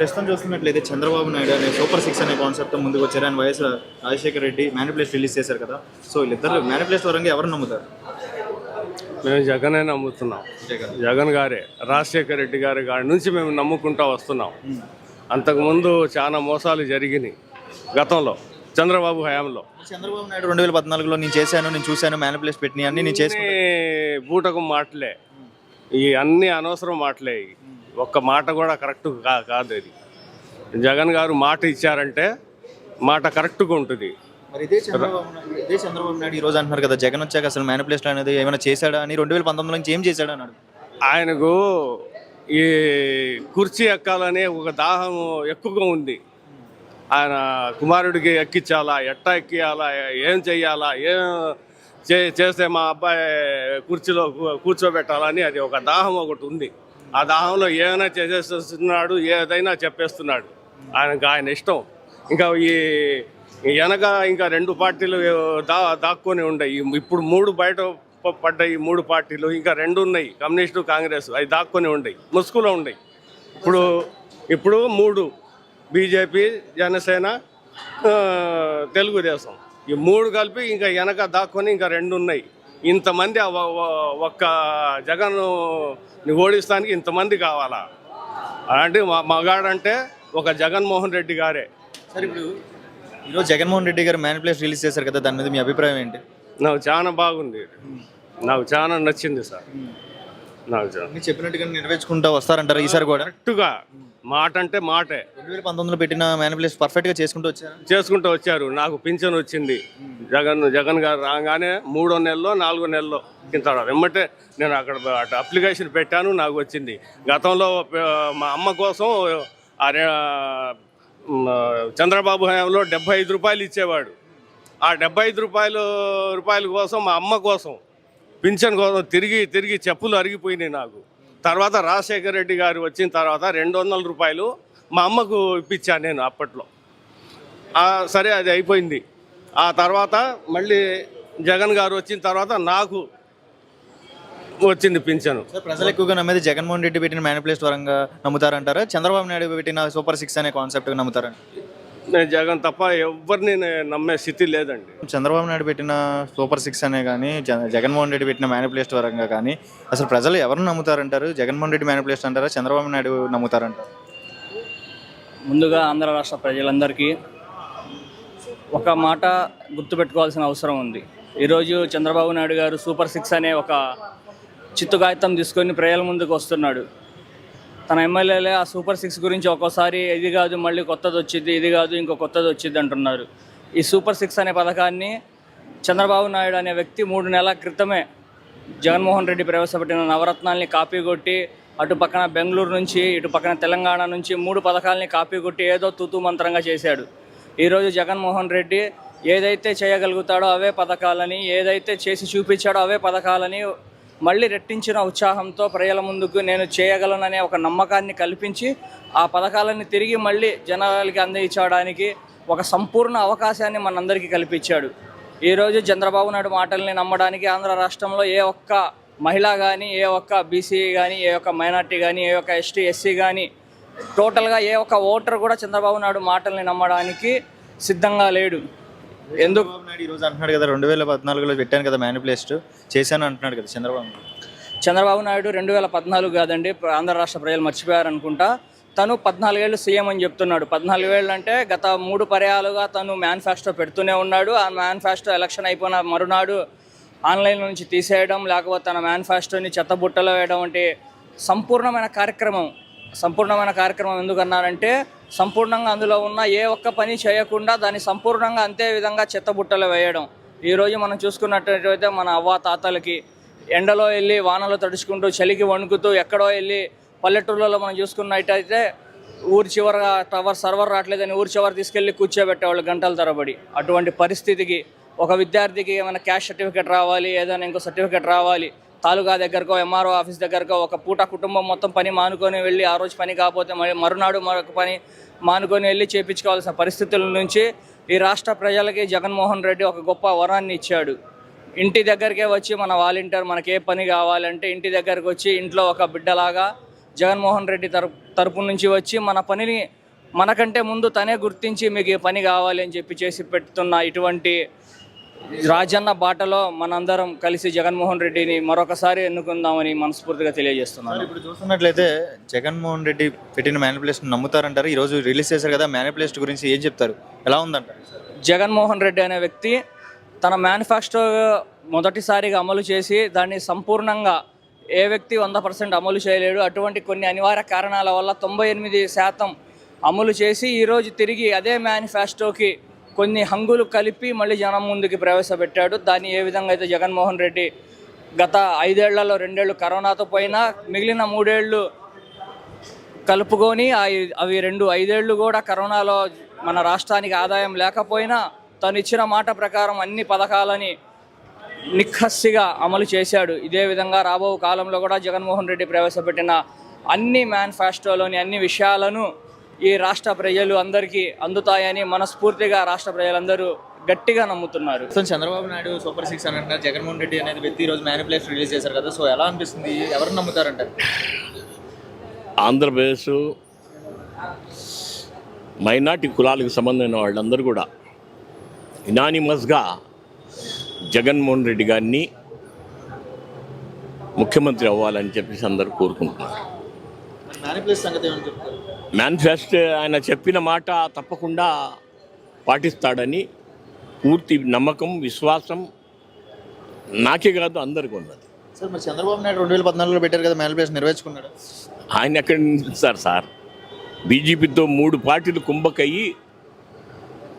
ప్రస్తుతం చూస్తున్నట్లయితే చంద్రబాబు నాయుడు అనే సూపర్ సిక్స్ అనే కాన్సెప్ట్ ముందుకు వచ్చారు. ఆయన వైఎస్ రాజశేఖర రెడ్డి మేనిప్లేస్ రిలీజ్ చేశారు కదా. సో వీళ్ళిద్దరు మేనిప్లేస్ పరంగా ఎవరు నమ్ముతారు? మేము జగనే నమ్ముతున్నాం. జగన్. గారే. రాజశేఖర రెడ్డి గారి గారి నుంచి మేము నమ్ముకుంటా వస్తున్నాం. అంతకుముందు చాలా మోసాలు జరిగినాయి గతంలో చంద్రబాబు హయాంలో. చంద్రబాబు నాయుడు రెండు వేల పద్నాలుగులో నేను చేశాను నేను చూశాను మేనిప్లేస్ పెట్టిన అన్ని నేను చేసి బూటకు మాటలే. ఈ అన్ని అనవసరం మాటలే. ఒక్క మాట కూడా కరెక్ట్ కా కాదు అది జగన్ గారు మాట ఇచ్చారంటే మాట కరెక్ట్గా ఉంటుంది. మరి ఇదే చంద్రబాబు ఇదే చంద్రబాబు నాయుడు ఈ రోజు అంటున్నారు కదా జగన్ వచ్చాక అసలు మేనిప్లేస్ అనేది ఏమైనా చేశాడా అని రెండు వేల పంతొమ్మిది నుంచి ఏం చేశాడు అన్నాడు. ఆయనకు ఈ కుర్చీ ఎక్కాలనే ఒక దాహం ఎక్కువగా ఉంది. ఆయన కుమారుడికి ఎక్కించాలా ఎట్టా ఎక్కియాలా ఏం చెయ్యాలా ఏం చే చేస్తే మా అబ్బాయి కుర్చీలో కూర్చోబెట్టాలని అది ఒక దాహం ఒకటి ఉంది. ఆ దాహంలో ఏమైనా చేసేస్తున్నాడు ఏదైనా చెప్పేస్తున్నాడు. ఆయనకు ఆయన ఇష్టం. ఇంకా ఈ వెనక ఇంకా రెండు పార్టీలు దా దాక్కొని ఉన్నాయి ఇప్పుడు మూడు బయట పడ్డాయి మూడు పార్టీలు ఇంకా రెండు ఉన్నాయి. కమ్యూనిస్టు కాంగ్రెస్ అవి దాక్కొని ఉన్నాయి ముసుగులో ఉన్నాయి ఇప్పుడు ఇప్పుడు మూడు. బీజేపీ జనసేన తెలుగుదేశం. ఈ మూడు కలిపి ఇంకా వెనక దాక్కొని ఇంకా రెండు ఉన్నాయి. ఇంతమంది ఒక్క జగన్ ఓడిస్తానికి ఇంతమంది కావాలా? అంటే మా మగాడంటే ఒక జగన్మోహన్ రెడ్డి గారే. సార్ ఇప్పుడు ఈరోజు జగన్మోహన్ రెడ్డి గారు మేనిప్లేస్ రిలీజ్ చేశారు కదా దాని మీద మీ అభిప్రాయం ఏంటి? నాకు చాలా బాగుంది. నాకు చాలా నచ్చింది సార్. నాకు చాలా మీరు చెప్పినట్టుగా నెరవేర్చుకుంటూ వస్తారంటారా ఈసారి కూడా? కరెక్ట్గా. మాట అంటే మాటే. రెండు వేల పంతొమ్మిదిలో పెట్టిన మేనిప్లేస్ పర్ఫెక్ట్గా చేసుకుంటూ వచ్చారా? చేసుకుంటూ వచ్చారు. నాకు పింఛన్ వచ్చింది. జగన్ జగన్ గారు రాగానే మూడో నెలలో నాలుగో నెలలో ఇంత వెమ్మటే నేను అక్కడ అటు అప్లికేషన్ పెట్టాను నాకు వచ్చింది. గతంలో మా అమ్మ కోసం ఆ రే- మ్, చంద్రబాబు హయాంలో డెబ్బై ఐదు రూపాయలు ఇచ్చేవాడు. ఆ డెబ్బై ఐదు రూపాయలు రూపాయల కోసం మా అమ్మ కోసం పింఛన్ కోసం తిరిగి తిరిగి చెప్పులు అరిగిపోయినాయి నాకు. తర్వాత రాజశేఖర రెడ్డి గారు వచ్చిన తర్వాత రెండు వందల రూపాయలు మా అమ్మకు ఇప్పించాను నేను అప్పట్లో. సరే అది అయిపోయింది. ఆ తర్వాత మళ్ళీ జగన్ గారు వచ్చిన తర్వాత నాకు వచ్చింది పింఛను. ప్రజలు ఎక్కువగా నమ్మేది జగన్మోహన్ రెడ్డి పెట్టిన మేనిప్లేస్ పరంగా నమ్ముతారంటారా? చంద్రబాబు నాయుడు పెట్టిన సూపర్ సిక్స్ అనే కాన్సెప్ట్ నమ్ముతారా నేను జగన్ తప్ప ఎవరిని నేను నమ్మే స్థితి లేదండి. చంద్రబాబు నాయుడు పెట్టిన సూపర్ సిక్స్ అనే కానీ జగన్మోహన్ రెడ్డి పెట్టిన మేనిప్లేస్ పరంగా కానీ అసలు ప్రజలు ఎవరిని నమ్ముతారంటారు? జగన్మోహన్ రెడ్డి మేనిప్లేస్ అంటారా? చంద్రబాబు నాయుడు నమ్ముతారంటారు ముందుగా ఆంధ్ర రాష్ట్ర ప్రజలందరికీ ఒక మాట గుర్తుపెట్టుకోవాల్సిన అవసరం ఉంది. ఈరోజు చంద్రబాబు నాయుడు గారు సూపర్ సిక్స్ అనే ఒక చిత్తు కాగితం తీసుకొని ప్రజల ముందుకు వస్తున్నాడు. తన ఎమ్మెల్యేలే ఆ సూపర్ సిక్స్ గురించి ఒక్కోసారి ఇది కాదు మళ్ళీ కొత్తది వచ్చింది ఇది కాదు ఇంకో కొత్తది వచ్చింది అంటున్నారు. ఈ సూపర్ సిక్స్ అనే పథకాన్ని చంద్రబాబు నాయుడు అనే వ్యక్తి మూడు నెలల క్రితమే జగన్మోహన్ రెడ్డి ప్రవేశపెట్టిన నవరత్నాల్ని కాపీ కొట్టి అటు పక్కన బెంగళూరు నుంచి ఇటు పక్కన తెలంగాణ నుంచి మూడు పథకాలని కాపీ కొట్టి ఏదో తూతూ మంత్రంగా చేశాడు. ఈరోజు జగన్మోహన్ రెడ్డి ఏదైతే చేయగలుగుతాడో అవే పథకాలని ఏదైతే చేసి చూపించాడో అవే పథకాలని మళ్ళీ రెట్టించిన ఉత్సాహంతో ప్రజల ముందుకు నేను చేయగలననే ఒక నమ్మకాన్ని కల్పించి ఆ పథకాలని తిరిగి మళ్ళీ జనాలకి అందించడానికి ఒక సంపూర్ణ అవకాశాన్ని మనందరికీ కల్పించాడు. ఈరోజు చంద్రబాబు నాయుడు మాటల్ని నమ్మడానికి ఆంధ్ర రాష్ట్రంలో ఏ ఒక్క మహిళ కానీ ఏ ఒక్క బీసీ కానీ ఏ ఒక్క మైనార్టీ కానీ ఏ ఒక్క ఎస్టీ ఎస్సీ కానీ టోటల్గా ఏ ఒక్క ఓటర్ కూడా చంద్రబాబు నాయుడు మాటల్ని నమ్మడానికి సిద్ధంగా లేడు. ఎందుకు? ఈరోజు నాయుడు ఈ రోజు అంటున్నాడు కదా రెండు వేల పద్నాలుగులో పెట్టాను కదా మేనిఫెస్ట్ చేశాను అంటున్నాడు కదా చంద్రబాబు చంద్రబాబు నాయుడు రెండు వేల పద్నాలుగు కాదండి ఆంధ్ర రాష్ట్ర ప్రజలు మర్చిపోయారు అనుకుంటా తను పద్నాలుగేళ్ళు సీఎం అని చెప్తున్నాడు. పద్నాలుగేళ్ళు అంటే గత మూడు పర్యాలుగా తను మేనిఫెస్టో పెడుతూనే ఉన్నాడు. ఆ మేనిఫెస్టో ఎలక్షన్ అయిపోయిన మరునాడు ఆన్లైన్ నుంచి తీసేయడం లేకపోతే తన మేనిఫెస్టోని చెత్తబుట్టలో వేయడం వంటి సంపూర్ణమైన కార్యక్రమం సంపూర్ణమైన కార్యక్రమం ఎందుకన్నానంటే సంపూర్ణంగా అందులో ఉన్న ఏ ఒక్క పని చేయకుండా దాన్ని సంపూర్ణంగా అంతే విధంగా చెత్తబుట్టలు వేయడం. ఈరోజు మనం చూసుకున్నట్టయితే మన అవ్వ తాతలకి ఎండలో వెళ్ళి వానలో తడుచుకుంటూ చలికి వణుకుతూ ఎక్కడో వెళ్ళి పల్లెటూళ్ళలో మనం చూసుకున్నట్టయితే ఊరి చివర టవర్ సర్వర్ రావట్లేదని ఊరి చివర తీసుకెళ్ళి కూర్చోబెట్టేవాళ్ళు గంటల తరబడి. అటువంటి పరిస్థితికి ఒక విద్యార్థికి ఏమైనా క్యాష్ సర్టిఫికేట్ రావాలి ఏదైనా ఇంకో సర్టిఫికేట్ రావాలి తాలూకా దగ్గరకో ఎంఆర్ఓ ఆఫీస్ దగ్గరకో ఒక పూట కుటుంబం మొత్తం పని మానుకొని వెళ్ళి ఆ రోజు పని కాకపోతే మరి మరునాడు మరొక పని మానుకొని వెళ్ళి చేపించుకోవాల్సిన పరిస్థితుల నుంచి ఈ రాష్ట్ర ప్రజలకి జగన్మోహన్ రెడ్డి ఒక గొప్ప వరాన్ని ఇచ్చాడు. ఇంటి దగ్గరికే వచ్చి మన వాలంటీర్ మనకి ఏ పని కావాలంటే ఇంటి దగ్గరకు వచ్చి ఇంట్లో ఒక బిడ్డలాగా జగన్మోహన్ రెడ్డి తరపు తరపు నుంచి వచ్చి మన పనిని మనకంటే ముందు తనే గుర్తించి మీకు ఈ పని కావాలి అని చెప్పి చేసి పెడుతున్న ఇటువంటి రాజన్న బాటలో మనందరం కలిసి జగన్మోహన్ రెడ్డిని మరొకసారి ఎన్నుకుందామని మనస్ఫూర్తిగా తెలియజేస్తున్నాను. ఇప్పుడు చూస్తున్నట్లయితే జగన్మోహన్ రెడ్డి పెట్టిన మేనిపులేషన్ నమ్ముతారంటారు. ఈ రోజు రిలీజ్ చేశారు కదా మేనిపులేషన్ గురించి ఏం చెప్తారు? ఎలా ఉందంటారు? జగన్మోహన్ రెడ్డి అనే వ్యక్తి తన మేనిఫెస్టో మొదటిసారిగా అమలు చేసి దాన్ని సంపూర్ణంగా ఏ వ్యక్తి వంద పర్సెంట్ అమలు చేయలేడు. అటువంటి కొన్ని అనివార్య కారణాల వల్ల తొంభై ఎనిమిది శాతం అమలు చేసి ఈరోజు తిరిగి అదే మేనిఫెస్టోకి కొన్ని హంగులు కలిపి మళ్ళీ జనం ముందుకి ప్రవేశపెట్టాడు. దాన్ని ఏ విధంగా అయితే జగన్మోహన్ రెడ్డి గత ఐదేళ్ళలో రెండేళ్ళు కరోనాతో పోయినా మిగిలిన మూడేళ్ళు కలుపుకొని అవి రెండు ఐదేళ్ళు కూడా కరోనాలో మన రాష్ట్రానికి ఆదాయం లేకపోయినా తను ఇచ్చిన మాట ప్రకారం అన్ని పథకాలని నిఖస్సిగా అమలు చేశాడు. ఇదే విధంగా రాబో కాలంలో కూడా జగన్మోహన్ రెడ్డి ప్రవేశపెట్టిన అన్ని మేనిఫెస్టోలోని అన్ని విషయాలను ఈ రాష్ట్ర ప్రజలు అందరికీ అందుతాయని మనస్ఫూర్తిగా రాష్ట్ర ప్రజలందరూ గట్టిగా నమ్ముతున్నారు. ప్రస్తుతం చంద్రబాబు నాయుడు సూపర్ సిక్స్ అని అంటున్నారు. జగన్మోహన్ రెడ్డి అనేది వ్యక్తి ఈ రోజు మేనిపులేషన్ రిలీజ్ చేశారు కదా. సో ఎలా అనిపిస్తుంది? ఎవరు నమ్ముతారంటారు? ఆంధ్రప్రదేశ్ మైనార్టీ కులాలకు సంబంధమైన వాళ్ళందరూ కూడా ఇనానిమస్గా జగన్మోహన్ రెడ్డి గారిని ముఖ్యమంత్రి అవ్వాలని చెప్పేసి అందరూ కోరుకుంటున్నారు. మేనిఫెస్టో ఆయన చెప్పిన మాట తప్పకుండా పాటిస్తాడని పూర్తి నమ్మకం విశ్వాసం నాకే కాదు అందరికీ ఉన్నది. సార్ మరి చంద్రబాబు నాయుడు రెండు వేల పద్నాలుగులో పెట్టారు కదా మేనిపులేషన్ నెరవేర్చుకున్నాడు. ఆయన ఎక్కడి నుంచి సార్ సార్? బీజేపీతో మూడు పార్టీలు కుంభకయ్యి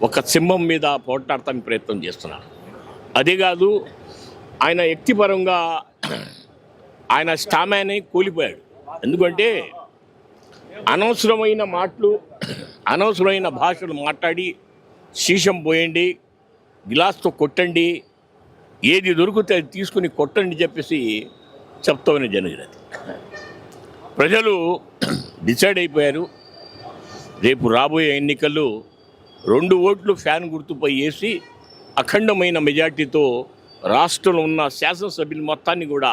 ఒక సింహం మీద పోట్లాడటానికి ప్రయత్నం చేస్తున్నారు. అదే కాదు ఆయన వ్యక్తిపరంగా ఆయన స్టామాని కూలిపోయాడు. ఎందుకంటే అనవసరమైన మాటలు అనవసరమైన భాషలు మాట్లాడి శీషం పోయండి గిలాస్తో కొట్టండి ఏది దొరికితే అది తీసుకుని కొట్టండి చెప్పేసి చెప్తామని జరిగినది ప్రజలు డిసైడ్ అయిపోయారు. రేపు రాబోయే ఎన్నికల్లో రెండు ఓట్లు ఫ్యాన్ గుర్తుపై వేసి అఖండమైన మెజార్టీతో రాష్ట్రంలో ఉన్న శాసనసభ్యులు మొత్తాన్ని కూడా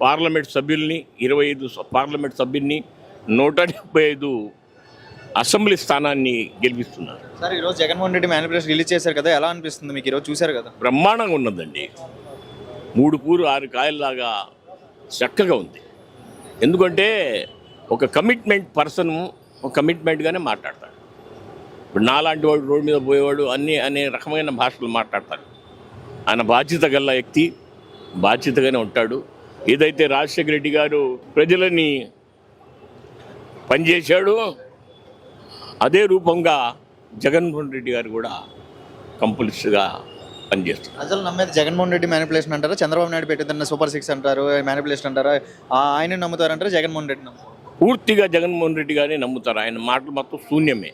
పార్లమెంట్ సభ్యుల్ని ఇరవై ఐదు స- పార్లమెంట్ సభ్యుల్ని నూట డెబ్బై ఐదు అసెంబ్లీ స్థానాన్ని గెలిపిస్తున్నారు. సార్ ఈ రోజు జగన్మోహన్ రెడ్డి మేనిపులేషన్ రిలీజ్ చేశారు కదా ఎలా అనిపిస్తుంది మీకు ఈ రోజు చూశారు కదా? బ్రహ్మాండంగా ఉన్నదండి. మూడు పూరు ఆరు కాయల్లాగా చక్కగా ఉంది. ఎందుకంటే ఒక కమిట్మెంట్ పర్సన్ ఒక కమిట్మెంట్గానే మాట్లాడతాడు. ఇప్పుడు నాలాంటి వాడు రోడ్డు మీద పోయేవాడు అన్ని అనే రకమైన భాషలు మాట్లాడతాడు. ఆయన బాధ్యత గల వ్యక్తి బాధ్యతగానే ఉంటాడు. ఏదైతే రాజశేఖర రెడ్డి గారు ప్రజలని పనిచేశాడో. అదే రూపంగా జగన్మోహన్ రెడ్డి గారు కూడా కంపల్సరీగా పనిచేస్తున్నారు. ప్రజలు నమ్మేది జగన్మోహన్ రెడ్డి మేనిపులేషన్ అంటారా? చంద్రబాబు నాయుడు పెట్టిందన్న సూపర్ సిక్స్ అంటారు మేనిపులేషన్ అంటారా? ఆయన నమ్ముతారంటారా? జగన్మోహన్ రెడ్డి నమ్ముతారు? పూర్తిగా జగన్మోహన్ రెడ్డి గారిని నమ్ముతారు. ఆయన మాటలు మొత్తం శూన్యమే.